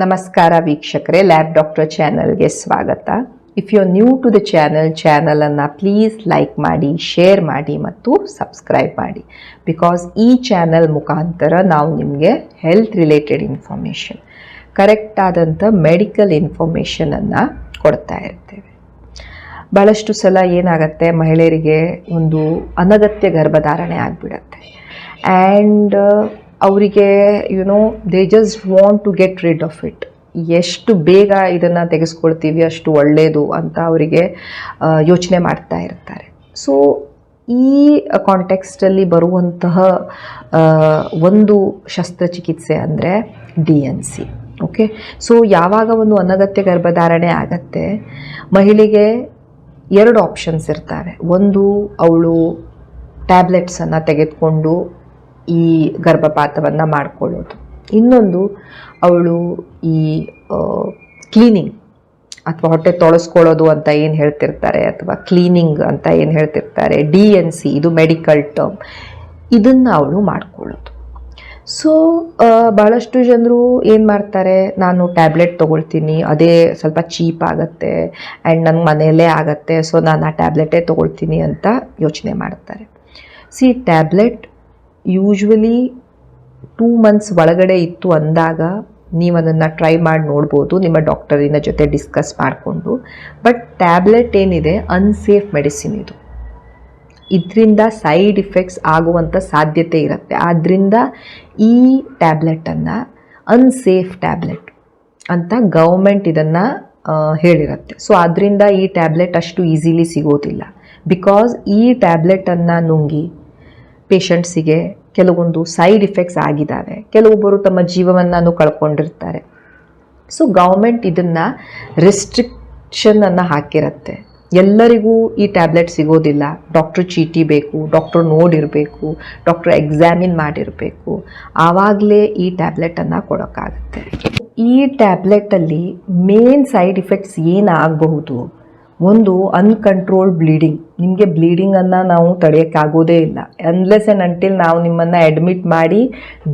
ನಮಸ್ಕಾರ ವೀಕ್ಷಕರೇ lab doctor ಚಾನಲ್ಗೆ ಸ್ವಾಗತ. If you new to the channel ಚಾನಲನ್ನು ಪ್ಲೀಸ್ ಲೈಕ್ ಮಾಡಿ ಶೇರ್ ಮಾಡಿ ಮತ್ತು ಸಬ್ಸ್ಕ್ರೈಬ್ ಮಾಡಿ. ಬಿಕಾಸ್ ಈ ಚಾನಲ್ ಮುಖಾಂತರ ನಾವು ನಿಮಗೆ ಹೆಲ್ತ್ ರಿಲೇಟೆಡ್ ಇನ್ಫಾರ್ಮೇಷನ್ ಕರೆಕ್ಟ್ ಆದಂಥ ಮೆಡಿಕಲ್ ಇನ್ಫಾರ್ಮೇಷನನ್ನು ಕೊಡ್ತಾ ಇರ್ತೇವೆ. ಭಾಳಷ್ಟು ಸಲ ಏನಾಗುತ್ತೆ, ಮಹಿಳೆಯರಿಗೆ ಒಂದು ಅನಗತ್ಯ ಗರ್ಭಧಾರಣೆ ಆಗಿಬಿಡತ್ತೆ. ಆ್ಯಂಡ್ ಅವರಿಗೆ you know they just want to get rid of it ಎಷ್ಟು ಬೇಗ ಇದನ್ನು ತೆಗೆಸ್ಕೊಳ್ತೀವಿ, ಅಷ್ಟು ಒಳ್ಳೆಯದು ಅಂತ ಅವರಿಗೆ ಯೋಚನೆ ಮಾಡ್ತಾ ಇರ್ತಾರೆ. ಸೊ ಈ ಕಾಂಟೆಕ್ಸ್ಟಲ್ಲಿ ಬರುವಂತಹ ಒಂದು ಶಸ್ತ್ರಚಿಕಿತ್ಸೆ ಅಂದರೆ D N C. Okay so ಯಾವಾಗ ಒಂದು ಅನಗತ್ಯ ಗರ್ಭಧಾರಣೆ ಆಗತ್ತೆ, ಮಹಿಳೆಗೆ ಎರಡು ಆಪ್ಷನ್ಸ್ ಇರ್ತವೆ. ಒಂದು, ಅವಳು ಟ್ಯಾಬ್ಲೆಟ್ಸನ್ನು ತೆಗೆದುಕೊಂಡು ಈ ಗರ್ಭಪಾತವನ್ನು ಮಾಡಿಕೊಳ್ಳೋದು. ಇನ್ನೊಂದು, ಅವಳು ಈ ಕ್ಲೀನಿಂಗ್ ಅಥವಾ ಹೊಟ್ಟೆ ತೊಳಸ್ಕೊಳ್ಳೋದು ಅಂತ ಏನು ಹೇಳ್ತಿರ್ತಾರೆ ಅಥವಾ ಕ್ಲೀನಿಂಗ್ ಅಂತ ಏನು ಹೇಳ್ತಿರ್ತಾರೆ ಡಿ ಎನ್ ಸಿ ಇದು ಮೆಡಿಕಲ್ ಟರ್ಮ್ ಇದನ್ನು ಅವಳು ಮಾಡ್ಕೊಳ್ಳೋದು. ಸೊ ಭಾಳಷ್ಟು ಜನರು ಏನು ಮಾಡ್ತಾರೆ, ನಾನು ಟ್ಯಾಬ್ಲೆಟ್ ತೊಗೊಳ್ತೀನಿ, ಅದೇ ಸ್ವಲ್ಪ ಚೀಪ್ ಆಗುತ್ತೆ ಆ್ಯಂಡ್ ನನ್ನ ಮನೆಯಲ್ಲೇ ಆಗುತ್ತೆ ಸೊ ನಾನು ಆ ಟ್ಯಾಬ್ಲೆಟೇ ತೊಗೊಳ್ತೀನಿ ಅಂತ ಯೋಚನೆ ಮಾಡ್ತಾರೆ. C tablet usually two months ಒಳಗಡೆ ಇತ್ತು ಅಂದಾಗ ನೀವು ಅದನ್ನು ಟ್ರೈ ಮಾಡಿ ನೋಡ್ಬೋದು, ನಿಮ್ಮ ಡಾಕ್ಟರಿನ ಜೊತೆ ಡಿಸ್ಕಸ್ ಮಾಡಿಕೊಂಡು. ಬಟ್ ಟ್ಯಾಬ್ಲೆಟ್ ಏನಿದೆ ಅನ್ಸೇಫ್ ಮೆಡಿಸಿನ್ ಇದು. ಇದರಿಂದ ಸೈಡ್ ಇಫೆಕ್ಟ್ಸ್ ಆಗುವಂಥ ಸಾಧ್ಯತೆ ಇರುತ್ತೆ. ಆದ್ದರಿಂದ ಈ ಟ್ಯಾಬ್ಲೆಟನ್ನು ಅನ್ಸೇಫ್ ಟ್ಯಾಬ್ಲೆಟ್ ಅಂತ ಗೌರ್ಮೆಂಟ್ ಇದನ್ನು ಹೇಳಿರುತ್ತೆ. ಸೊ ಅದರಿಂದ ಈ ಟ್ಯಾಬ್ಲೆಟ್ ಅಷ್ಟು ಈಸಿಲಿ ಸಿಗೋದಿಲ್ಲ. ಬಿಕಾಸ್ ಈ ಟ್ಯಾಬ್ಲೆಟನ್ನು ನುಂಗಿ ಪೇಷಂಟ್ಸಿಗೆ ಕೆಲವೊಂದು ಸೈಡ್ ಇಫೆಕ್ಟ್ಸ್ ಆಗಿದ್ದಾವೆ. ಕೆಲವೊಬ್ಬರು ತಮ್ಮ ಜೀವವನ್ನು ಕಳ್ಕೊಂಡಿರ್ತಾರೆ. ಸೊ ಗೌರ್ಮೆಂಟ್ ಇದನ್ನು ರೆಸ್ಟ್ರಿಕ್ಷನನ್ನು ಹಾಕಿರುತ್ತೆ. ಎಲ್ಲರಿಗೂ ಈ ಟ್ಯಾಬ್ಲೆಟ್ ಸಿಗೋದಿಲ್ಲ. ಡಾಕ್ಟ್ರ್ ಚೀಟಿ ಬೇಕು ಡಾಕ್ಟ್ರ್ ನೋಡಿರಬೇಕು ಡಾಕ್ಟ್ರ್ ಎಕ್ಸಾಮಿನ್ ಮಾಡಿರಬೇಕು. ಆವಾಗಲೇ ಈ ಟ್ಯಾಬ್ಲೆಟನ್ನು ಕೊಡೋಕ್ಕಾಗುತ್ತೆ. ಈ ಟ್ಯಾಬ್ಲೆಟಲ್ಲಿ ಮೇನ್ ಸೈಡ್ ಇಫೆಕ್ಟ್ಸ್ ಏನಾಗಬಹುದು? ಒಂದು ಅನ್ಕಂಟ್ರೋಲ್ಡ್ ಬ್ಲೀಡಿಂಗ್ ನಿಮಗೆ ಬ್ಲೀಡಿಂಗನ್ನು ನಾವು ತಡೆಯೋಕ್ಕಾಗೋದೇ ಇಲ್ಲ. ಅನ್ಲೆಸ್ ಆ್ಯಂಡ್ ಅಂಟಿಲ್ ನಾವು ನಿಮ್ಮನ್ನು ಅಡ್ಮಿಟ್ ಮಾಡಿ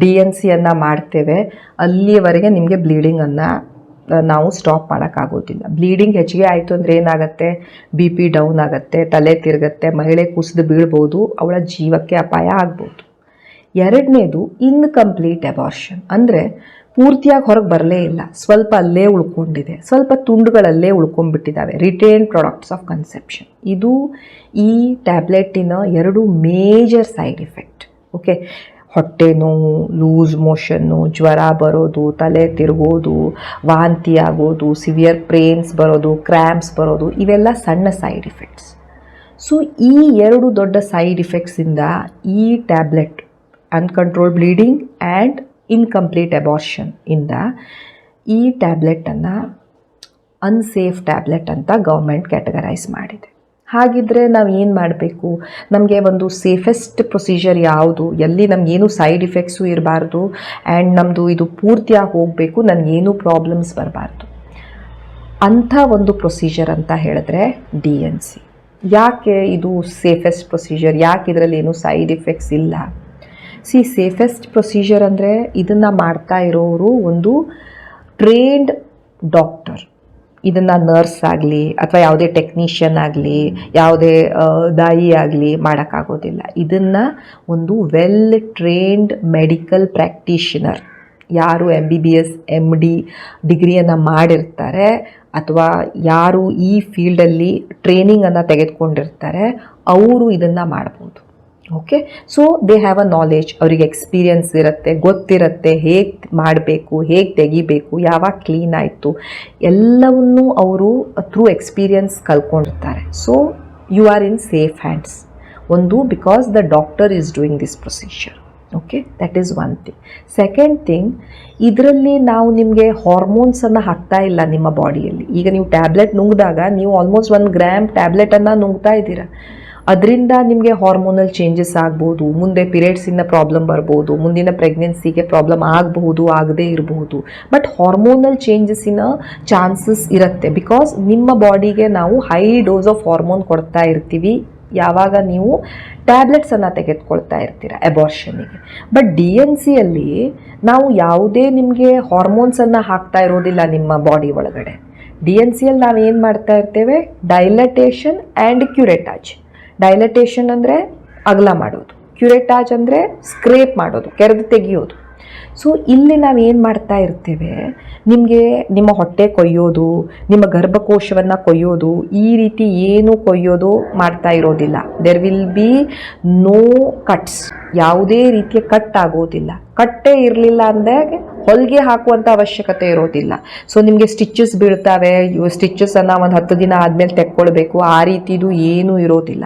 ಡಿ ಎನ್ ಸಿಯನ್ನು ಮಾಡ್ತೇವೆ, ಅಲ್ಲಿಯವರೆಗೆ ನಿಮಗೆ ಬ್ಲೀಡಿಂಗನ್ನು ನಾವು ಸ್ಟಾಪ್ ಮಾಡೋಕ್ಕಾಗೋದಿಲ್ಲ. ಬ್ಲೀಡಿಂಗ್ ಹೆಚ್ಚಿಗೆ ಆಯಿತು ಅಂದರೆ ಏನಾಗುತ್ತೆ? ಬಿ ಪಿ ಡೌನ್ ಆಗುತ್ತೆ, ತಲೆ ತಿರುಗುತ್ತೆ, ಮಹಿಳೆ ಕುಸಿದು ಬೀಳ್ಬೋದು, ಅವಳ ಜೀವಕ್ಕೆ ಅಪಾಯ ಆಗ್ಬೋದು. ಎರಡನೇದು ಇನ್ಕಂಪ್ಲೀಟ್ ಅಬಾರ್ಷನ್ ಅಂದರೆ ಪೂರ್ತಿಯಾಗಿ ಹೊರಗೆ ಬರಲೇ ಇಲ್ಲ. ಸ್ವಲ್ಪ ಅಲ್ಲೇ ಉಳ್ಕೊಂಡಿದೆ. ಸ್ವಲ್ಪ ತುಂಡುಗಳಲ್ಲೇ ಉಳ್ಕೊಂಡ್ಬಿಟ್ಟಿದ್ದಾವೆ. ರಿಟೇನ್ ಪ್ರಾಡಕ್ಟ್ಸ್ ಆಫ್ ಕನ್ಸೆಪ್ಷನ್ ಇದು ಈ ಟ್ಯಾಬ್ಲೆಟಿನ ಎರಡು ಮೇಜರ್ ಸೈಡ್ ಇಫೆಕ್ಟ್ ಓಕೆ ಹೊಟ್ಟೆ ನೋವು ಲೂಸ್ ಮೋಷನ್ನು ಜ್ವರ ಬರೋದು, ತಲೆ ತಿರುಗೋದು, ವಾಂತಿ ಆಗೋದು ಸಿವಿಯರ್ ಪ್ರೇನ್ಸ್ ಬರೋದು ಕ್ರ್ಯಾಂಪ್ಸ್ ಬರೋದು, ಇವೆಲ್ಲ ಸಣ್ಣ ಸೈಡ್ ಇಫೆಕ್ಟ್ಸ್ ಸೊ ಈ ಎರಡು ದೊಡ್ಡ ಸೈಡ್ ಇಫೆಕ್ಟ್ಸಿಂದ ಈ tablet uncontrol bleeding and incomplete abortion ಇಂದ ಈ ಟ್ಯಾಬ್ಲೆಟನ್ನು ಅನ್ಸೇಫ್ ಟ್ಯಾಬ್ಲೆಟ್ ಅಂತ ಗೌರ್ಮೆಂಟ್ ಕ್ಯಾಟಗರೈಸ್ ಮಾಡಿದೆ. ಹಾಗಿದ್ರೆ ನಾವು ಏನು ಮಾಡಬೇಕು? ನಮಗೆ ಒಂದು ಸೇಫೆಸ್ಟ್ ಪ್ರೊಸೀಜರ್ ಯಾವುದು? ಎಲ್ಲಿ ನಮಗೇನು ಸೈಡ್ ಇಫೆಕ್ಟ್ಸು ಇರಬಾರ್ದು? ಆ್ಯಂಡ್ ನಮ್ಮದು ಇದು ಪೂರ್ತಿಯಾಗಿ ಹೋಗಬೇಕು ನನಗೇನು ಪ್ರಾಬ್ಲಮ್ಸ್ ಬರಬಾರ್ದು? ಅಂಥ ಒಂದು ಪ್ರೊಸೀಜರ್ ಅಂತ ಹೇಳಿದ್ರೆ ಡಿ ಎನ್ ಸಿ ಯಾಕೆ ಇದು ಸೇಫೆಸ್ಟ್ ಪ್ರೊಸೀಜರ್ ಯಾಕೆ ಇದರಲ್ಲಿ ಏನು ಸೈಡ್ ಇಫೆಕ್ಟ್ಸ್ ಇಲ್ಲ? ಸಿ ಸೇಫೆಸ್ಟ್ ಪ್ರೊಸೀಜರ್ ಅಂದರೆ ಇದನ್ನು ಮಾಡ್ತಾ ಇರೋರು ಒಂದು ಟ್ರೇನ್ಡ್ ಡಾಕ್ಟರ್ ಇದನ್ನು ನರ್ಸ್ ಆಗಲಿ ಅಥವಾ ಯಾವುದೇ ಟೆಕ್ನಿಷಿಯನ್ ಆಗಲಿ, ಯಾವುದೇ ದಾಯಿ ಆಗಲಿ ಮಾಡೋಕ್ಕಾಗೋದಿಲ್ಲ. ಇದನ್ನು ಒಂದು ವೆಲ್ ಟ್ರೇನ್ಡ್ ಮೆಡಿಕಲ್ ಪ್ರಾಕ್ಟೀಷನರ್ ಯಾರು M B B S M D ಡಿಗ್ರಿಯನ್ನು ಮಾಡಿರ್ತಾರೆ ಅಥವಾ ಯಾರು ಈ ಫೀಲ್ಡಲ್ಲಿ ಟ್ರೈನಿಂಗನ್ನು ತೆಗೆದುಕೊಂಡಿರ್ತಾರೆ, ಅವರು ಇದನ್ನು ಮಾಡ್ಬೋದು. Okay so they have a knowledge ಅವರಿಗೆ ಎಕ್ಸ್ಪೀರಿಯನ್ಸ್ ಇರುತ್ತೆ, ಗೊತ್ತಿರುತ್ತೆ ಹೇಗೆ ಮಾಡಬೇಕು, ಹೇಗೆ ತೆಗಿಬೇಕು, ಯಾವಾಗ ಕ್ಲೀನ್ ಆಯಿತು. ಎಲ್ಲವನ್ನೂ ಅವರು through experience ಕಲ್ಕೊಂಡಿರ್ತಾರೆ. So you are in safe hands ಒಂದು because the doctor is doing this procedure okay that is one thing second thing ಇದರಲ್ಲಿ ನಾವು ನಿಮಗೆ ಹಾರ್ಮೋನ್ಸನ್ನು ಹಾಕ್ತಾ ಇಲ್ಲ ನಿಮ್ಮ ಬಾಡಿಯಲ್ಲಿ ಈಗ ನೀವು ಟ್ಯಾಬ್ಲೆಟ್ ನುಂಗಿದಾಗ ನೀವು ಆಲ್ಮೋಸ್ಟ್ ಒಂದು ಗ್ರಾಮ್ ಟ್ಯಾಬ್ಲೆಟನ್ನು ನುಂಗ್ತಾ ಇದ್ದೀರಾ. ಅದರಿಂದ ನಿಮಗೆ ಹಾರ್ಮೋನಲ್ ಚೇಂಜಸ್ ಆಗ್ಬೋದು, ಮುಂದೆ ಪಿರಿಯಡ್ಸಿಂದ ಪ್ರಾಬ್ಲಮ್ ಬರ್ಬೋದು, ಮುಂದಿನ ಪ್ರೆಗ್ನೆನ್ಸಿಗೆ ಪ್ರಾಬ್ಲಮ್ ಆಗಬಹುದು ಆಗದೇ ಇರಬಹುದು ಬಟ್ ಹಾರ್ಮೋನಲ್ ಚೇಂಜಸ್ಸಿನ ಚಾನ್ಸಸ್ ಇರುತ್ತೆ ಬಿಕಾಸ್ ನಿಮ್ಮ ಬಾಡಿಗೆ ನಾವು ಹೈ ಡೋಸ್ ಆಫ್ ಹಾರ್ಮೋನ್ ಕೊಡ್ತಾ ಇರ್ತೀವಿ. ಯಾವಾಗ ನೀವು ಟ್ಯಾಬ್ಲೆಟ್ಸನ್ನು ತೆಗೆದುಕೊಳ್ತಾ ಇರ್ತೀರ ಎಬಾರ್ಷನಿಗೆ ಬಟ್ ಡಿ ಎನ್ ಸಿಯಲ್ಲಿ ನಾವು ಯಾವುದೇ ನಿಮಗೆ ಹಾರ್ಮೋನ್ಸನ್ನು ಹಾಕ್ತಾ ಇರೋದಿಲ್ಲ ನಿಮ್ಮ ಬಾಡಿ ಒಳಗಡೆ. ಡಿ ಎನ್ ಸಿಯಲ್ಲಿ ನಾವು ಏನು ಮಾಡ್ತಾ ಇರ್ತೇವೆ? ಡೈಲಟೇಷನ್ ಆ್ಯಂಡ್ ಕ್ಯುರೆಟಾಜ್ ಡೈಲಟೇಷನ್ ಅಂದರೆ ಅಗಲ ಮಾಡೋದು. ಕ್ಯುರೆಟಾಜ್ ಅಂದರೆ ಸ್ಕ್ರೇಪ್ ಮಾಡೋದು ಕೆರೆದು ತೆಗೆಯೋದು. ಸೊ ಇಲ್ಲಿ ನಾವು ಏನು ಮಾಡ್ತಾ ಇರ್ತೇವೆ? ನಿಮಗೆ ನಿಮ್ಮ ಹೊಟ್ಟೆ ಕೊಯ್ಯೋದು, ನಿಮ್ಮ ಗರ್ಭಕೋಶವನ್ನು ಕೊಯ್ಯೋದು, ಈ ರೀತಿ ಏನು ಕೊಯ್ಯೋದು ಮಾಡ್ತಾ ಇರೋದಿಲ್ಲ. There will be no cuts ಯಾವುದೇ ರೀತಿಯ ಕಟ್ ಆಗೋದಿಲ್ಲ. ಕಟ್ಟೇ ಇರಲಿಲ್ಲ ಅಂದಾಗ ಹೊಲಿಗೆ ಹಾಕುವಂಥ ಅವಶ್ಯಕತೆ ಇರೋದಿಲ್ಲ. ಸೊ ನಿಮಗೆ ಸ್ಟಿಚಸ್ ಬೀಳ್ತಾವೆ. ಸ್ಟಿಚಸನ್ನು ಒಂದು ಹತ್ತು ದಿನ ಆದಮೇಲೆ ತೆಕ್ಕೊಳ್ಬೇಕು. ಆ ರೀತಿದು ಏನೂ ಇರೋದಿಲ್ಲ.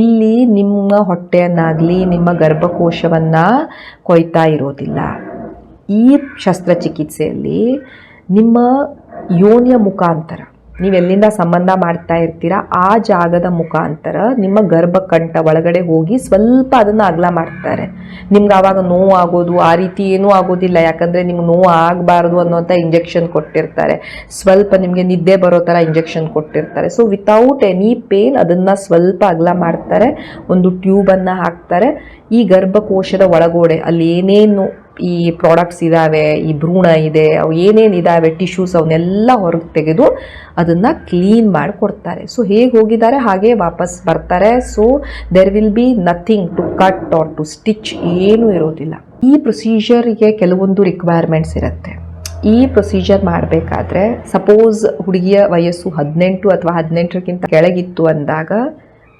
ಇಲ್ಲಿ ನಿಮ್ಮ ಹೊಟ್ಟೆಯನ್ನಾಗಲಿ, ನಿಮ್ಮ ಗರ್ಭಕೋಶವನ್ನು ಕೊಯ್ತಾ ಇರೋದಿಲ್ಲ. ಈ ಶಸ್ತ್ರಚಿಕಿತ್ಸೆಯಲ್ಲಿ ನಿಮ್ಮ ಯೋನಿಯ ಮುಖಾಂತರ ನೀವೆಲ್ಲಿಂದ ಸಂಬಂಧ ಮಾಡ್ತಾ ಇರ್ತೀರಾ, ಆ ಜಾಗದ ಮುಖಾಂತರ ನಿಮ್ಮ ಗರ್ಭಕಂಠ ಒಳಗಡೆ ಹೋಗಿ ಸ್ವಲ್ಪ ಅದನ್ನು ಅಗಲ ಮಾಡ್ತಾರೆ. ನಿಮ್ಗೆ ಆವಾಗ ನೋವು ಆಗೋದು, ಆ ರೀತಿ ಏನೂ ಆಗೋದಿಲ್ಲ, ಯಾಕಂದರೆ ನಿಮ್ಗೆ ನೋವು ಆಗಬಾರ್ದು ಅನ್ನೋಂಥ ಇಂಜೆಕ್ಷನ್ ಕೊಟ್ಟಿರ್ತಾರೆ. ಸ್ವಲ್ಪ ನಿಮಗೆ ನಿದ್ದೆ ಬರೋ ಥರ ಇಂಜೆಕ್ಷನ್ ಕೊಟ್ಟಿರ್ತಾರೆ. ಸೊ ವಿತೌಟ್ ಎನಿ ಪೇನ್ ಅದನ್ನು ಸ್ವಲ್ಪ ಅಗಲ ಮಾಡ್ತಾರೆ, ಒಂದು ಟ್ಯೂಬನ್ನು ಹಾಕ್ತಾರೆ. ಈ ಗರ್ಭಕೋಶದ ಒಳಗೋಡೆ ಅಲ್ಲಿ ಏನೇನು ಈ ಪ್ರಾಡಕ್ಟ್ಸ್ ಇದ್ದಾವೆ ಈ ಭ್ರೂಣ ಇದೆ, ಅವು ಏನೇನು ಇದ್ದಾವೆ ಟಿಶ್ಯೂಸ್ ಅವನ್ನೆಲ್ಲ ಹೊರಗೆ ತೆಗೆದು ಅದನ್ನು ಕ್ಲೀನ್ ಮಾಡಿ ಕೊಡ್ತಾರೆ ಸೊ ಹೇಗೆ ಹೋಗಿದ್ದಾರೆ? ಹಾಗೆ ವಾಪಸ್ ಬರ್ತಾರೆ. So there will be nothing to cut or to stitch ಏನೂ ಇರೋದಿಲ್ಲ. ಈ ಪ್ರೊಸೀಜರ್ಗೆ ಕೆಲವೊಂದು ರಿಕ್ವೈರ್ಮೆಂಟ್ಸ್ ಇರುತ್ತೆ. ಈ ಪ್ರೊಸೀಜರ್ ಮಾಡಬೇಕಾದ್ರೆ ಸಪೋಸ್ ಹುಡುಗಿಯ ವಯಸ್ಸು ಹದಿನೆಂಟು ಅಥವಾ ಹದಿನೆಂಟರಕ್ಕಿಂತ ಕೆಳಗಿತ್ತು ಅಂದಾಗ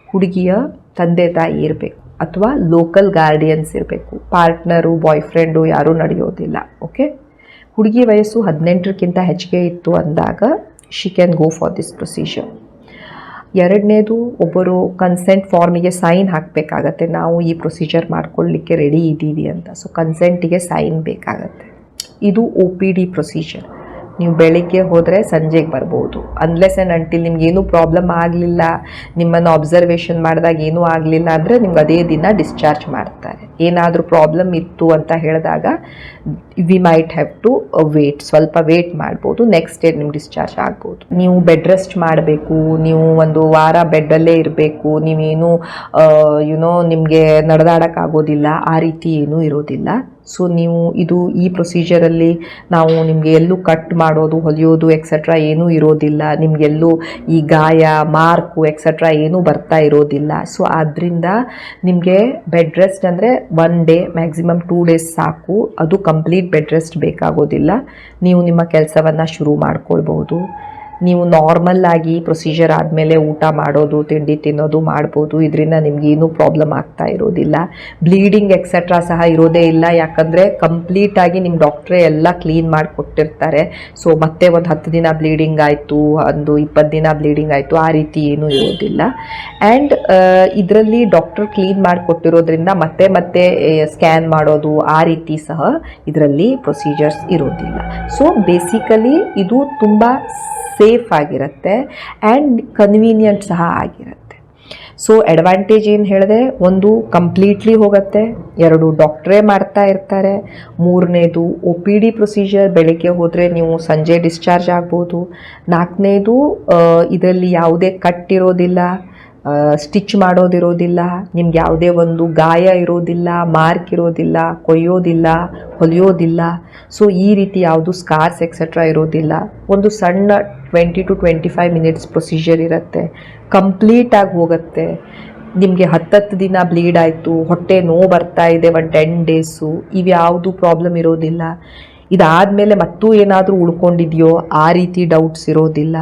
ಹುಡುಗಿಯ ತಂದೆ ತಾಯಿ ಇರಬೇಕು. ಅಥವಾ ಲೋಕಲ್ ಗಾರ್ಡಿಯನ್ಸ್ ಇರಬೇಕು. ಪಾರ್ಟ್ನರು ಬಾಯ್ ಫ್ರೆಂಡು ಯಾರೂ ನಡೆಯೋದಿಲ್ಲ ಓಕೆ ಹುಡುಗಿ ವಯಸ್ಸು ಹದಿನೆಂಟರಕ್ಕಿಂತ ಹೆಚ್ಚಿಗೆ ಇತ್ತು ಅಂದಾಗ she can go for this procedure ಎರಡನೇದು, ಒಬ್ಬರು ಕನ್ಸೆಂಟ್ ಫಾರ್ಮಿಗೆ ಸೈನ್ ಹಾಕಬೇಕಾಗತ್ತೆ. ನಾವು ಈ ಪ್ರೊಸೀಜರ್ ಮಾಡ್ಕೊಳ್ಳಿಕ್ಕೆ ರೆಡಿ ಇದ್ದೀವಿ ಅಂತ. ಸೊ ಕನ್ಸೆಂಟಿಗೆ ಸೈನ್ ಬೇಕಾಗತ್ತೆ. ಇದು ಒ ಪಿ ಡಿ ಪ್ರೊಸೀಜರ್ ನೀವು ಬೆಳಿಗ್ಗೆ ಹೋದರೆ ಸಂಜೆಗೆ ಬರ್ಬೋದು. ಅನ್ಲೆಸ್ ಆ್ಯಂಡ್ ಅಂಟಿಲ್ ನಿಮ್ಗೇನು ಪ್ರಾಬ್ಲಮ್ ಆಗಲಿಲ್ಲ, ನಿಮ್ಮನ್ನು ಅಬ್ಸರ್ವೇಷನ್ ಮಾಡಿದಾಗ ಏನೂ ಆಗಲಿಲ್ಲ ಅಂದರೆ ನಿಮ್ಗೆ ಅದೇ ದಿನ ಡಿಸ್ಚಾರ್ಜ್ ಮಾಡ್ತಾರೆ. ಏನಾದರೂ ಪ್ರಾಬ್ಲಮ್ ಇತ್ತು ಅಂತ ಹೇಳಿದಾಗ we might have to wait ಸ್ವಲ್ಪ ವೇಟ್ ಮಾಡ್ಬೋದು. ನೆಕ್ಸ್ಟ್ ಡೇ ನಿಮ್ಗೆ ಡಿಸ್ಚಾರ್ಜ್ ಆಗ್ಬೋದು. ನೀವು ಬೆಡ್ ರೆಸ್ಟ್ ಮಾಡಬೇಕು, ನೀವು ಒಂದು ವಾರ ಬೆಡ್ಡಲ್ಲೇ ಇರಬೇಕು, ನೀವೇನು ಯುನೋ ನಿಮಗೆ ನಡೆದಾಡೋಕ್ಕಾಗೋದಿಲ್ಲ, ಆ ರೀತಿ ಏನೂ ಇರೋದಿಲ್ಲ. ಸೊ ನೀವು ಇದು ಈ ಪ್ರೊಸೀಜರಲ್ಲಿ ನಾವು ನಿಮಗೆ ಎಲ್ಲೂ ಕಟ್ ಮಾಡೋದು, ಹೊಲಿಯೋದು ಎಕ್ಸೆಟ್ರಾ ಏನೂ ಇರೋದಿಲ್ಲ. ನಿಮಗೆಲ್ಲೂ ಈ ಗಾಯ ಮಾರ್ಕು ಎಕ್ಸೆಟ್ರಾ ಏನೂ ಬರ್ತಾ ಇರೋದಿಲ್ಲ. ಸೊ ಆದ್ದರಿಂದ ನಿಮಗೆ ಬೆಡ್ ರೆಸ್ಟ್ ಅಂದರೆ one day maximum two days ಸಾಕು. ಅದು ಕಂಪ್ಲೀಟ್ ಬೆಡ್ ರೆಸ್ಟ್ ಬೇಕಾಗೋದಿಲ್ಲ. ನೀವು ನಿಮ್ಮ ಕೆಲಸವನ್ನು ಶುರು ಮಾಡ್ಕೊಳ್ಬೋದು ನೀವು ನಾರ್ಮಲ್ ಆಗಿ ಪ್ರೊಸೀಜರ್ ಆದಮೇಲೆ ಊಟ ಮಾಡೋದು, ತಿಂಡಿ ತಿನ್ನೋದು ಮಾಡ್ಬೋದು. ಇದರಿಂದ ನಿಮ್ಗೆ ಏನೂ ಪ್ರಾಬ್ಲಮ್ ಆಗ್ತಾ ಇರೋದಿಲ್ಲ. ಬ್ಲೀಡಿಂಗ್ ಎಕ್ಸೆಟ್ರಾ ಸಹ ಇರೋದೇ ಇಲ್ಲ. ಯಾಕಂದರೆ ಕಂಪ್ಲೀಟಾಗಿ ನಿಮ್ಮ ಡಾಕ್ಟ್ರೇ ಎಲ್ಲ ಕ್ಲೀನ್ ಮಾಡಿ ಕೊಟ್ಟಿರ್ತಾರೆ ಸೊ ಮತ್ತೆ ಒಂದು ಹತ್ತು ದಿನ ಬ್ಲೀಡಿಂಗ್ ಆಯಿತು, ಒಂದು ಇಪ್ಪತ್ತು ದಿನ ಬ್ಲೀಡಿಂಗ್ ಆಯಿತು, ಆ ರೀತಿ ಏನೂ ಇರೋದಿಲ್ಲ. ಆ್ಯಂಡ್ ಇದರಲ್ಲಿ ಡಾಕ್ಟರ್ ಕ್ಲೀನ್ ಮಾಡಿ ಕೊಟ್ಟಿರೋದ್ರಿಂದ ಮತ್ತೆ ಮತ್ತೆ ಸ್ಕ್ಯಾನ್ ಮಾಡೋದು, ಆ ರೀತಿ ಸಹ ಇದರಲ್ಲಿ ಪ್ರೊಸೀಜರ್ಸ್ ಇರೋದಿಲ್ಲ. ಸೊ ಬೇಸಿಕಲಿ ಇದು ತುಂಬ ಸೇಫ್ ಆಗಿರುತ್ತೆ ಆ್ಯಂಡ್ ಕನ್ವೀನಿಯಂಟ್ ಸಹ ಆಗಿರುತ್ತೆ. ಸೊ ಅಡ್ವಾಂಟೇಜ್ ಏನು ಹೇಳಿದೆ? ಒಂದು ಕಂಪ್ಲೀಟ್ಲಿ ಹೋಗುತ್ತೆ. ಎರಡು ಡಾಕ್ಟ್ರೇ ಮಾಡ್ತಾ ಇರ್ತಾರೆ. ಮೂರನೇದು ಒ ಪಿ ಡಿ ಪ್ರೊಸೀಜರ್ ಬೆಳಗ್ಗೆ ಹೋದರೆ ನೀವು ಸಂಜೆ ಡಿಸ್ಚಾರ್ಜ್ ಆಗ್ಬೋದು. ನಾಲ್ಕನೇದು ಇದರಲ್ಲಿ ಯಾವುದೇ ಕಟ್ ಇರೋದಿಲ್ಲ ಸ್ಟಿಚ್ ಮಾಡೋದಿರೋದಿಲ್ಲ, ನಿಮ್ಗೆ ಯಾವುದೇ ಒಂದು ಗಾಯ ಇರೋದಿಲ್ಲ ಮಾರ್ಕ್ ಇರೋದಿಲ್ಲ, ಕೊಯ್ಯೋದಿಲ್ಲ, ಹೊಲಿಯೋದಿಲ್ಲ. ಸೊ ಈ ರೀತಿ ಯಾವುದು ಸ್ಕಾರ್ಸ್ ಎಕ್ಸೆಟ್ರಾ ಇರೋದಿಲ್ಲ. ಒಂದು ಸಣ್ಣ twenty to twenty five minutes procedure ಇರುತ್ತೆ ಕಂಪ್ಲೀಟಾಗಿ ಹೋಗುತ್ತೆ. ನಿಮಗೆ ಹತ್ತತ್ತು ದಿನ ಬ್ಲೀಡ್ ಆಯಿತು, ಹೊಟ್ಟೆ ನೋವು ಬರ್ತಾ ಇದೆ ಒನ್ ಟೆನ್ ಡೇಸು ಇವ್ಯಾವುದು ಪ್ರಾಬ್ಲಮ್ ಇರೋದಿಲ್ಲ. ಇದಾದಮೇಲೆ ಮತ್ತೂ ಏನಾದರೂ ಉಳ್ಕೊಂಡಿದೆಯೋ ಆ ರೀತಿ ಡೌಟ್ಸ್ ಇರೋದಿಲ್ಲ.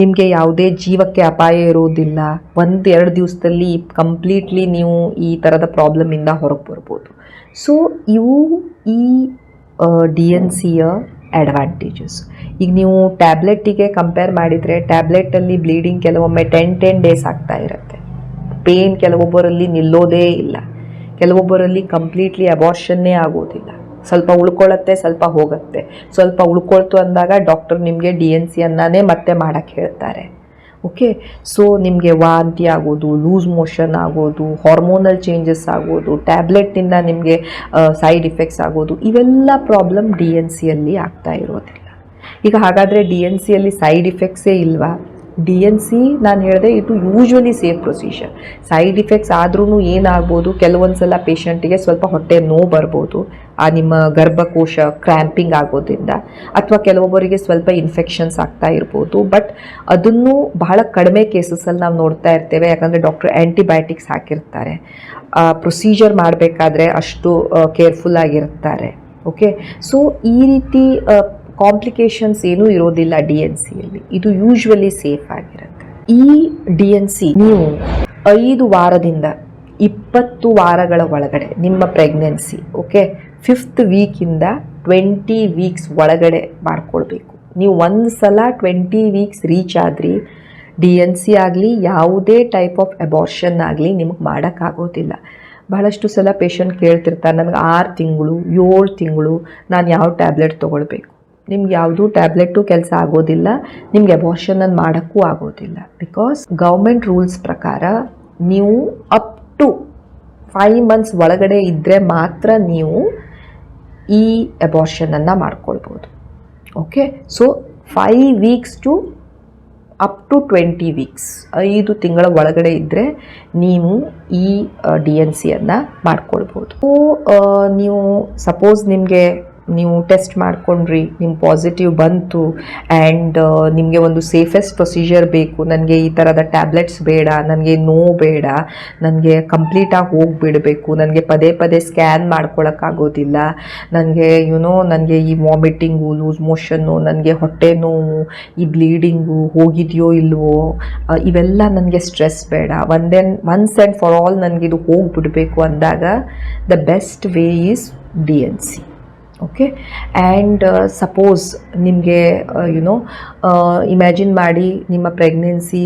ನಿಮಗೆ ಯಾವುದೇ ಜೀವಕ್ಕೆ ಅಪಾಯ ಇರೋದಿಲ್ಲ. ಒಂದು ಎರಡು ದಿವಸದಲ್ಲಿ ಕಂಪ್ಲೀಟ್ಲಿ ನೀವು ಈ ಥರದ ಪ್ರಾಬ್ಲಮಿಂದ ಹೊರಗೆ ಬರ್ಬೋದು. ಸೊ ಇವು ಈ ಡಿ ಎನ್ ಸಿಯ ಅಡ್ವಾಂಟೇಜಸ್ ಈಗ ನೀವು ಟ್ಯಾಬ್ಲೆಟ್ಟಿಗೆ ಕಂಪೇರ್ ಮಾಡಿದರೆ ಟ್ಯಾಬ್ಲೆಟಲ್ಲಿ ಬ್ಲೀಡಿಂಗ್ ಕೆಲವೊಮ್ಮೆ ಟೆನ್ ಟೆನ್ ಡೇಸ್ ಆಗ್ತಾ ಇರುತ್ತೆ. ಪೇನ್ ಕೆಲವೊಬ್ಬರಲ್ಲಿ ನಿಲ್ಲೋದೇ ಇಲ್ಲ. ಕೆಲವೊಬ್ಬರಲ್ಲಿ ಕಂಪ್ಲೀಟ್ಲಿ ಅಬಾರ್ಷನ್ನೇ ಆಗೋದಿಲ್ಲ. ಸ್ವಲ್ಪ ಉಳ್ಕೊಳ್ಳುತ್ತೆ ಸ್ವಲ್ಪ ಹೋಗುತ್ತೆ. ಸ್ವಲ್ಪ ಉಳ್ಕೊಳ್ತು ಅಂದಾಗ ಡಾಕ್ಟರ್ ನಿಮಗೆ ಡಿ ಎನ್ ಸಿ ಅನ್ನೇ ಮತ್ತೆ ಮಾಡೋಕ್ಕೆ ಹೇಳ್ತಾರೆ. ಓಕೆ ಸೊ ನಿಮಗೆ ವಾಂತಿ ಆಗೋದು ಲೂಸ್ ಮೋಷನ್ ಆಗೋದು ಹಾರ್ಮೋನಲ್ ಚೇಂಜಸ್ ಆಗೋದು ಟ್ಯಾಬ್ಲೆಟ್ನಿಂದ ನಿಮಗೆ ಸೈಡ್ ಇಫೆಕ್ಟ್ಸ್ ಆಗೋದು, ಇವೆಲ್ಲ ಪ್ರಾಬ್ಲಮ್ ಡಿ ಎನ್ ಸಿಯಲ್ಲಿ ಆಗ್ತಾ ಇರೋದಿಲ್ಲ. ಈಗ ಹಾಗಾದರೆ ಡಿ ಎನ್ ಸಿಯಲ್ಲಿ ಸೈಡ್ ಇಫೆಕ್ಟ್ಸೇ ಇಲ್ವಾ? ಡಿ ಎನ್ ಸಿ ನಾನು ಹೇಳಿದೆ ಇದು usually safe procedure side effects ಆದ್ರೂ ಏನಾಗ್ಬೋದು? ಕೆಲವೊಂದು ಸಲ ಪೇಷಂಟಿಗೆ ಸ್ವಲ್ಪ ಹೊಟ್ಟೆ ನೋವು ಬರ್ಬೋದು. ಆ ನಿಮ್ಮ ಗರ್ಭಕೋಶ ಕ್ರ್ಯಾಂಪಿಂಗ್ ಆಗೋದ್ರಿಂದ. ಅಥವಾ ಕೆಲವೊಬ್ಬರಿಗೆ ಸ್ವಲ್ಪ ಇನ್ಫೆಕ್ಷನ್ಸ್ ಆಗ್ತಾ ಇರ್ಬೋದು. ಬಟ್ ಅದನ್ನು ಬಹಳ ಕಡಿಮೆ ಕೇಸಸಲ್ಲಿ ನಾವು ನೋಡ್ತಾ ಇರ್ತೇವೆ. ಯಾಕಂದರೆ ಡಾಕ್ಟರ್ ಆ್ಯಂಟಿಬಯೋಟಿಕ್ಸ್ ಹಾಕಿರ್ತಾರೆ. ಪ್ರೊಸೀಜರ್ ಮಾಡಬೇಕಾದ್ರೆ ಅಷ್ಟು ಕೇರ್ಫುಲ್ ಆಗಿರ್ತಾರೆ. ಓಕೆ ಸೊ ಈ ರೀತಿ ಕಾಂಪ್ಲಿಕೇಶನ್ಸ್ ಏನೂ ಇರೋದಿಲ್ಲ ಡಿ ಎನ್ ಸಿಯಲ್ಲಿ ಇದು ಯೂಶ್ವಲಿ ಸೇಫ್ ಆಗಿರುತ್ತೆ. ಈ ಡಿ ಎನ್ ಸಿ ನೀವು ಐದು ವಾರದಿಂದ ಇಪ್ಪತ್ತು ವಾರಗಳ ಒಳಗಡೆ ನಿಮ್ಮ ಪ್ರೆಗ್ನೆನ್ಸಿ ಓಕೆ ಫಿಫ್ತ್ ವೀಕಿಂದ ಟ್ವೆಂಟಿ ವೀಕ್ಸ್ ಒಳಗಡೆ ಮಾಡ್ಕೊಳ್ಬೇಕು. ನೀವು ಒಂದು ಸಲ ಟ್ವೆಂಟಿ ವೀಕ್ಸ್ ರೀಚ್ ಆದ್ರಿ ಡಿ ಎನ್ ಸಿ ಆಗಲಿ, ಯಾವುದೇ ಟೈಪ್ ಆಫ್ ಅಬಾರ್ಷನ್ ಆಗಲಿ ನಿಮಗೆ ಮಾಡೋಕ್ಕಾಗೋದಿಲ್ಲ. ಬಹಳಷ್ಟು ಸಲ ಪೇಷಂಟ್ ಕೇಳ್ತಿರ್ತಾರೆ, ನನಗೆ ಆರು ತಿಂಗಳು, ಏಳು ತಿಂಗಳು, ನಾನು ಯಾವ ಟ್ಯಾಬ್ಲೆಟ್ ತೊಗೊಳ್ಬೇಕು? ನಿಮ್ಗೆ ಯಾವುದೂ ಟ್ಯಾಬ್ಲೆಟು ಕೆಲಸ ಆಗೋದಿಲ್ಲ, ನಿಮ್ಗೆ ಅಬಾರ್ಷನನ್ನು ಮಾಡೋಕ್ಕೂ ಆಗೋದಿಲ್ಲ. ಬಿಕಾಸ್ ಗೌರ್ಮೆಂಟ್ ರೂಲ್ಸ್ ಪ್ರಕಾರ ನೀವು ಅಪ್ ಟು ಫೈವ್ ಮಂತ್ಸ್ ಒಳಗಡೆ ಇದ್ದರೆ ಮಾತ್ರ ನೀವು ಈ ಅಬಾರ್ಷನನ್ನು ಮಾಡ್ಕೊಳ್ಬೋದು. Okay so five weeks to up to twenty weeks ಐದು ತಿಂಗಳ ಒಳಗಡೆ ಇದ್ದರೆ ನೀವು ಈ ಡಿ ಎನ್ ಸಿಯನ್ನು ಮಾಡ್ಕೊಳ್ಬೋದು. ನೀವು ಸಪೋಸ್ ನಿಮಗೆ ನೀವು ಟೆಸ್ಟ್ ಮಾಡ್ಕೊಂಡ್ರಿ ನಿಮ್ಮ ಪಾಸಿಟಿವ್ ಬಂತು ಆ್ಯಂಡ್ ನಿಮಗೆ ಒಂದು ಸೇಫೆಸ್ಟ್ ಪ್ರೊಸೀಜರ್ ಬೇಕು. ನನಗೆ ಈ ಥರದ ಟ್ಯಾಬ್ಲೆಟ್ಸ್ ಬೇಡ, ನನಗೆ ನೋ ಬೇಡ, ನನಗೆ ಕಂಪ್ಲೀಟಾಗಿ ಹೋಗಿಬಿಡಬೇಕು. ನನಗೆ ಪದೇ ಪದೇ ಸ್ಕ್ಯಾನ್ ಮಾಡ್ಕೊಳಕ್ಕಾಗೋದಿಲ್ಲ ನನಗೆ ಯುನೋ ನನಗೆ ಈ ವಾಮಿಟಿಂಗು ಲೂಸ್ ಮೋಷನ್ನು ನನಗೆ ಹೊಟ್ಟೆ ನೋವು, ಈ ಬ್ಲೀಡಿಂಗು ಹೋಗಿದೆಯೋ ಇಲ್ವೋ ಇವೆಲ್ಲ ನನಗೆ ಸ್ಟ್ರೆಸ್ ಬೇಡ. ಒಂದೇ ಒನ್ಸ್ ಆ್ಯಂಡ್ ಫಾರ್ ಆಲ್ ನನಗಿದು ಹೋಗಿಬಿಡಬೇಕು ಅಂದಾಗ the best way is D N C okay and suppose ನಿಮಗೆ ಯುನೋ ಇಮ್ಯಾಜಿನ್ ಮಾಡಿ ನಿಮ್ಮ ಪ್ರೆಗ್ನೆನ್ಸಿ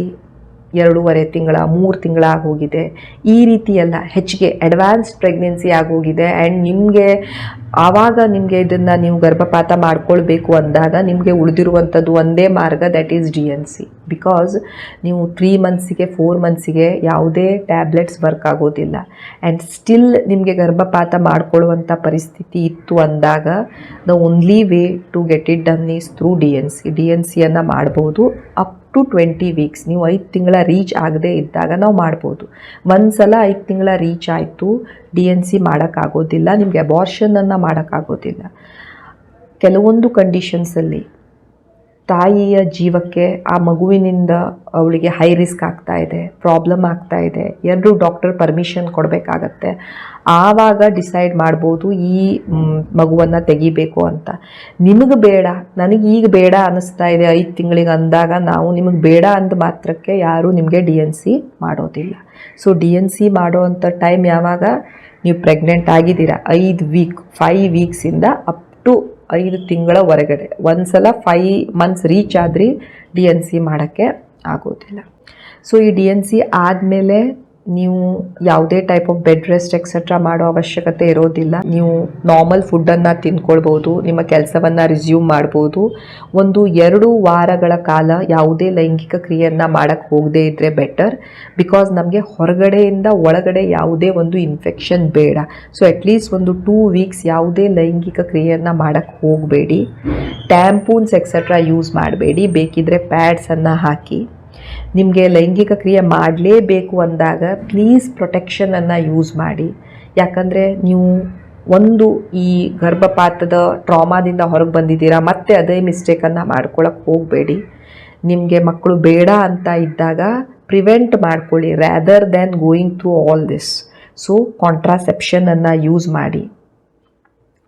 ಎರಡೂವರೆ ತಿಂಗಳ, ಮೂರು ತಿಂಗಳ ಆಗೋಗಿದೆ. ಈ ರೀತಿ ಎಲ್ಲ ಹೆಚ್ಚಿಗೆ ಅಡ್ವಾನ್ಸ್ಡ್ ಪ್ರೆಗ್ನೆನ್ಸಿ ಆಗೋಗಿದೆ. ಆ್ಯಂಡ್ ನಿಮಗೆ ಆವಾಗ ನಿಮಗೆ ಇದನ್ನು ನೀವು ಗರ್ಭಪಾತ ಮಾಡ್ಕೊಳ್ಬೇಕು ಅಂದಾಗ ನಿಮಗೆ ಉಳಿದಿರುವಂಥದ್ದು ಒಂದೇ ಮಾರ್ಗ that is D N C because ನೀವು ತ್ರೀ ಮಂತ್ಸಿಗೆ ಫೋರ್ ಮಂತ್ಸಿಗೆ ಯಾವುದೇ ಟ್ಯಾಬ್ಲೆಟ್ಸ್ ವರ್ಕ್ ಆಗೋದಿಲ್ಲ. ಆ್ಯಂಡ್ ಸ್ಟಿಲ್ ನಿಮಗೆ ಗರ್ಭಪಾತ ಮಾಡ್ಕೊಳ್ಳುವಂಥ ಪರಿಸ್ಥಿತಿ ಇತ್ತು ಅಂದಾಗ the only way to get it done is through D N C D N ಸಿಯನ್ನು ಮಾಡ್ಬೋದು. ಅಪ್ ಟು ಟ್ವೆಂಟಿ ವೀಕ್ಸ್ ನೀವು ಐದು ತಿಂಗಳ ರೀಚ್ ಆಗದೆ ಇದ್ದಾಗ ನಾವು ಮಾಡ್ಬೋದು. ಒಂದು ಸಲ ಐದು ತಿಂಗಳ ರೀಚ್ ಆಯಿತು. ಡಿ ಎನ್ ಸಿ ಮಾಡೋಕ್ಕಾಗೋದಿಲ್ಲ, ನಿಮಗೆ ಅಬಾರ್ಷನನ್ನು ಮಾಡೋಕ್ಕಾಗೋದಿಲ್ಲ. ಕೆಲವೊಂದು ಕಂಡೀಷನ್ಸಲ್ಲಿ ತಾಯಿಯ ಜೀವಕ್ಕೆ ಆ ಮಗುವಿನಿಂದ ಅವಳಿಗೆ ಹೈ ರಿಸ್ಕ್ ಆಗ್ತಾ ಇದೆ ಪ್ರಾಬ್ಲಮ್ ಆಗ್ತಾ ಇದೆ ಎರಡೂ ಡಾಕ್ಟರ್ ಪರ್ಮಿಷನ್ ಕೊಡಬೇಕಾಗತ್ತೆ. ಆವಾಗ ಡಿಸೈಡ್ ಮಾಡ್ಬೋದು ಈ ಮಗುವನ್ನು ತೆಗಿಬೇಕು ಅಂತ. ನಿಮಗೆ ಬೇಡ, ನನಗೆ ಈಗ ಬೇಡ ಅನ್ನಿಸ್ತಾ ಇದೆ ಐದು ತಿಂಗಳಿಗೆ ಅಂದಾಗ ನಾವು ನಿಮಗೆ ಬೇಡ ಅಂದ ಮಾತ್ರಕ್ಕೆ ಯಾರೂ ನಿಮಗೆ ಡಿ ಎನ್ ಸಿ ಮಾಡೋದಿಲ್ಲ. ಸೊ ಡಿ ಎನ್ ಸಿ ಮಾಡುವಂಥ ಟೈಮ್ ಯಾವಾಗ? ನೀವು ಪ್ರೆಗ್ನೆಂಟ್ ಆಗಿದ್ದೀರಾ. ಐದು ವೀಕ್ ಫೈವ್ ವೀಕ್ಸಿಂದ ಅಪ್ ಟು ಐದು ತಿಂಗಳ ಹೊರಗಡೆ. ಒಂದು ಸಲ ಫೈ ಮಂತ್ಸ್ ರೀಚ್ ಆದ್ರಿ ಡಿ ಎನ್ ಸಿ ಮಾಡೋಕ್ಕೆ ಆಗೋದಿಲ್ಲ. ಸೊ ಈ ಡಿ ಎನ್ ಸಿ ಆದಮೇಲೆ ನೀವು ಯಾವುದೇ type of bed rest etcetera ಮಾಡೋ ಅವಶ್ಯಕತೆ ಇರೋದಿಲ್ಲ. ನೀವು ನಾರ್ಮಲ್ ಫುಡ್ಡನ್ನು ತಿನ್ಕೊಳ್ಬೋದು, ನಿಮ್ಮ ಕೆಲಸವನ್ನು ರಿಸ್ಯೂಮ್ ಮಾಡ್ಬೋದು. ಒಂದು ಎರಡು ವಾರಗಳ ಕಾಲ ಯಾವುದೇ ಲೈಂಗಿಕ ಕ್ರಿಯೆಯನ್ನು ಮಾಡೋಕ್ಕೆ ಹೋಗದೇ ಇದ್ದರೆ ಬೆಟರ್ ಬಿಕಾಸ್ ನಮಗೆ ಹೊರಗಡೆಯಿಂದ ಒಳಗಡೆ ಯಾವುದೇ ಒಂದು ಇನ್ಫೆಕ್ಷನ್ ಬೇಡ. ಸೊ ಅಟ್ಲೀಸ್ಟ್ ಒಂದು ಟೂ ವೀಕ್ಸ್ ಯಾವುದೇ ಲೈಂಗಿಕ ಕ್ರಿಯೆಯನ್ನು ಮಾಡೋಕ್ಕೆ ಹೋಗಬೇಡಿ. ಟ್ಯಾಂಪೂನ್ಸ್ ಎಕ್ಸೆಟ್ರಾ ಯೂಸ್ ಮಾಡಬೇಡಿ. ಬೇಕಿದ್ದರೆ ಪ್ಯಾಡ್ಸನ್ನು ಹಾಕಿ. ನಿಮಗೆ ಲೈಂಗಿಕ ಕ್ರಿಯೆ ಮಾಡಲೇಬೇಕು ಅಂದಾಗ ಪ್ಲೀಸ್ ಪ್ರೊಟೆಕ್ಷನನ್ನು ಯೂಸ್ ಮಾಡಿ. ಯಾಕಂದರೆ ನೀವು ಒಂದು ಈ ಗರ್ಭಪಾತದ ಟ್ರಾಮಾದಿಂದ ಹೊರಗೆ ಬಂದಿದ್ದೀರಾ, ಮತ್ತೆ ಅದೇ ಮಿಸ್ಟೇಕನ್ನು ಮಾಡ್ಕೊಳಕ್ಕೆ ಹೋಗಬೇಡಿ. ನಿಮಗೆ ಮಕ್ಕಳು ಬೇಡ ಅಂತ ಇದ್ದಾಗ ಪ್ರಿವೆಂಟ್ ಮಾಡ್ಕೊಳ್ಳಿ rather than going through all this so ಕಾಂಟ್ರಾಸೆಪ್ಷನನ್ನು use ಮಾಡಿ.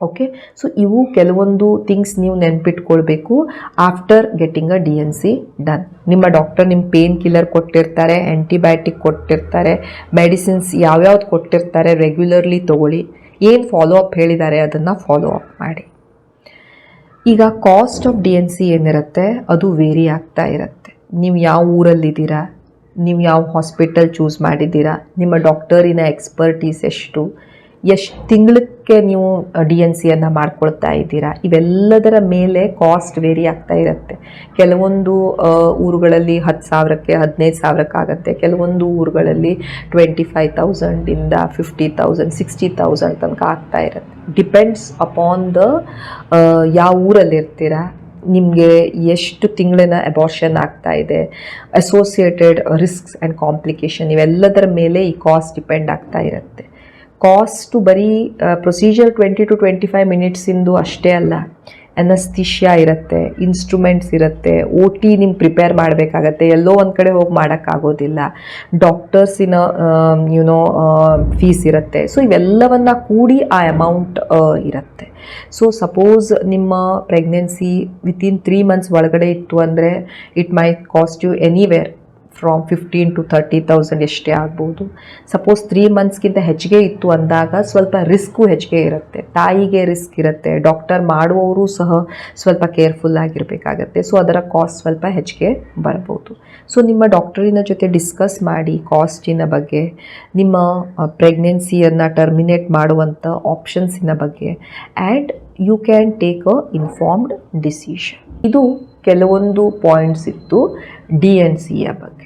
ಓಕೆ ಸೊ ಇವು ಕೆಲವೊಂದು ಥಿಂಗ್ಸ್ ನೀವು ನೆನ್ಪಿಟ್ಕೊಳ್ಬೇಕು after getting a D N C done ನಿಮ್ಮ ಡಾಕ್ಟರ್ ನಿಮ್ಮ ಪೇನ್ ಕಿಲ್ಲರ್ ಕೊಟ್ಟಿರ್ತಾರೆ ಆ್ಯಂಟಿಬಯೋಟಿಕ್ ಕೊಟ್ಟಿರ್ತಾರೆ ಮೆಡಿಸಿನ್ಸ್ ಯಾವ್ಯಾವ್ದು ಕೊಟ್ಟಿರ್ತಾರೆ ರೆಗ್ಯುಲರ್ಲಿ ತೊಗೊಳ್ಳಿ. ಏನು ಫಾಲೋ ಅಪ್ ಹೇಳಿದ್ದಾರೆ ಅದನ್ನು ಫಾಲೋ ಅಪ್ ಮಾಡಿ. ಈಗ cost of D N C ಏನಿರುತ್ತೆ? ಅದು ವೇರಿ ಆಗ್ತಾ ಇರುತ್ತೆ. ನೀವು ಯಾವ ಊರಲ್ಲಿದ್ದೀರಾ? ನೀವು ಯಾವ ಹಾಸ್ಪಿಟಲ್ ಚೂಸ್ ಮಾಡಿದ್ದೀರಾ? ನಿಮ್ಮ ಡಾಕ್ಟರಿನ ಎಕ್ಸ್ಪರ್ಟೀಸ್ ಎಷ್ಟು? ಎಷ್ಟು ತಿಂಗಳಕ್ಕೆ ನೀವು ಡಿ ಎನ್ ಸಿಯನ್ನು ಮಾಡ್ಕೊಳ್ತಾ ಇದ್ದೀರಾ? ಇವೆಲ್ಲದರ ಮೇಲೆ ಕಾಸ್ಟ್ ವೇರಿ ಆಗ್ತಾ ಇರುತ್ತೆ. ಕೆಲವೊಂದು ಊರುಗಳಲ್ಲಿ ಹತ್ತು ಸಾವಿರಕ್ಕೆ, ಹದಿನೈದು ಸಾವಿರಕ್ಕಾಗತ್ತೆ. ಕೆಲವೊಂದು ಊರುಗಳಲ್ಲಿ ಟ್ವೆಂಟಿ ಫೈವ್ ತೌಸಂಡಿಂದ ಫಿಫ್ಟಿ ತೌಸಂಡ್ ಸಿಕ್ಸ್ಟಿ ತೌಸಂಡ್ ತನಕ ಆಗ್ತಾ ಇರುತ್ತೆ. ಡಿಪೆಂಡ್ಸ್ ಅಪಾನ್ ದ ಯಾವ ಊರಲ್ಲಿ ಇರ್ತೀರಾ? ನಿಮಗೆ ಎಷ್ಟು ತಿಂಗಳಿನ ಅಬಾರ್ಷನ್ ಆಗ್ತಾ ಇದೆ? ಅಸೋಸಿಯೇಟೆಡ್ ರಿಸ್ಕ್ಸ್ ಆ್ಯಂಡ್ ಕಾಂಪ್ಲಿಕೇಶನ್ ಇವೆಲ್ಲದರ ಮೇಲೆ ಈ ಕಾಸ್ಟ್ ಡಿಪೆಂಡ್ ಆಗ್ತಾ ಇರುತ್ತೆ. ಕಾಸ್ಟು ಬರೀ procedure twenty to twenty five ಮಿನಿಟ್ಸಿಂದು ಅಷ್ಟೇ ಅಲ್ಲ. ಅನಸ್ತಿಷ್ಯಾ ಇರುತ್ತೆ ಇನ್ಸ್ಟ್ರೂಮೆಂಟ್ಸ್ ಇರುತ್ತೆ ಓ ಟಿ ನಿಮ್ಗೆ ಪ್ರಿಪೇರ್ ಮಾಡಬೇಕಾಗತ್ತೆ. ಎಲ್ಲೋ ಒಂದು ಕಡೆ ಹೋಗಿ ಮಾಡೋಕ್ಕಾಗೋದಿಲ್ಲ. ಡಾಕ್ಟರ್ಸಿನ ಯುನೋ ಫೀಸ್ ಇರುತ್ತೆ. ಸೊ ಇವೆಲ್ಲವನ್ನು ಕೂಡಿ ಆ ಅಮೌಂಟ್ ಇರುತ್ತೆ. ಸೊ ಸಪೋಸ್ ನಿಮ್ಮ ಪ್ರೆಗ್ನೆನ್ಸಿ ವಿತಿನ್ ತ್ರೀ ಮಂತ್ಸ್ ಒಳಗಡೆ ಇತ್ತು ಅಂದರೆ it may cost you anywhere from fifteen to thirty thousand ಎಷ್ಟೇ ಆಗ್ಬೋದು. ಸಪೋಸ್ ತ್ರೀ ಮಂತ್ಸ್ಗಿಂತ ಹೆಚ್ಚಿಗೆ ಇತ್ತು ಅಂದಾಗ ಸ್ವಲ್ಪ ರಿಸ್ಕು ಹೆಚ್ಚಿಗೆ ಇರುತ್ತೆ. ತಾಯಿಗೆ ರಿಸ್ಕ್ ಇರುತ್ತೆ ಡಾಕ್ಟರ್ ಮಾಡುವವರು ಸಹ ಸ್ವಲ್ಪ ಕೇರ್ಫುಲ್ ಆಗಿರಬೇಕಾಗತ್ತೆ. ಸೊ ಅದರ ಕಾಸ್ಟ್ ಸ್ವಲ್ಪ ಹೆಚ್ಚಿಗೆ ಬರ್ಬೋದು. ಸೊ ನಿಮ್ಮ ಡಾಕ್ಟರಿನ ಜೊತೆ ಡಿಸ್ಕಸ್ ಮಾಡಿ ಕಾಸ್ಟಿನ ಬಗ್ಗೆ, ನಿಮ್ಮ ಪ್ರೆಗ್ನೆನ್ಸಿಯನ್ನು ಟರ್ಮಿನೇಟ್ ಮಾಡುವಂಥ ಆಪ್ಷನ್ಸಿನ ಬಗ್ಗೆ and you can take a informed decision ಇದು ಕೆಲವೊಂದು ಪಾಯಿಂಟ್ಸ್ ಇತ್ತು ಡಿ ಎನ್ ಸಿಯ ಬಗ್ಗೆ.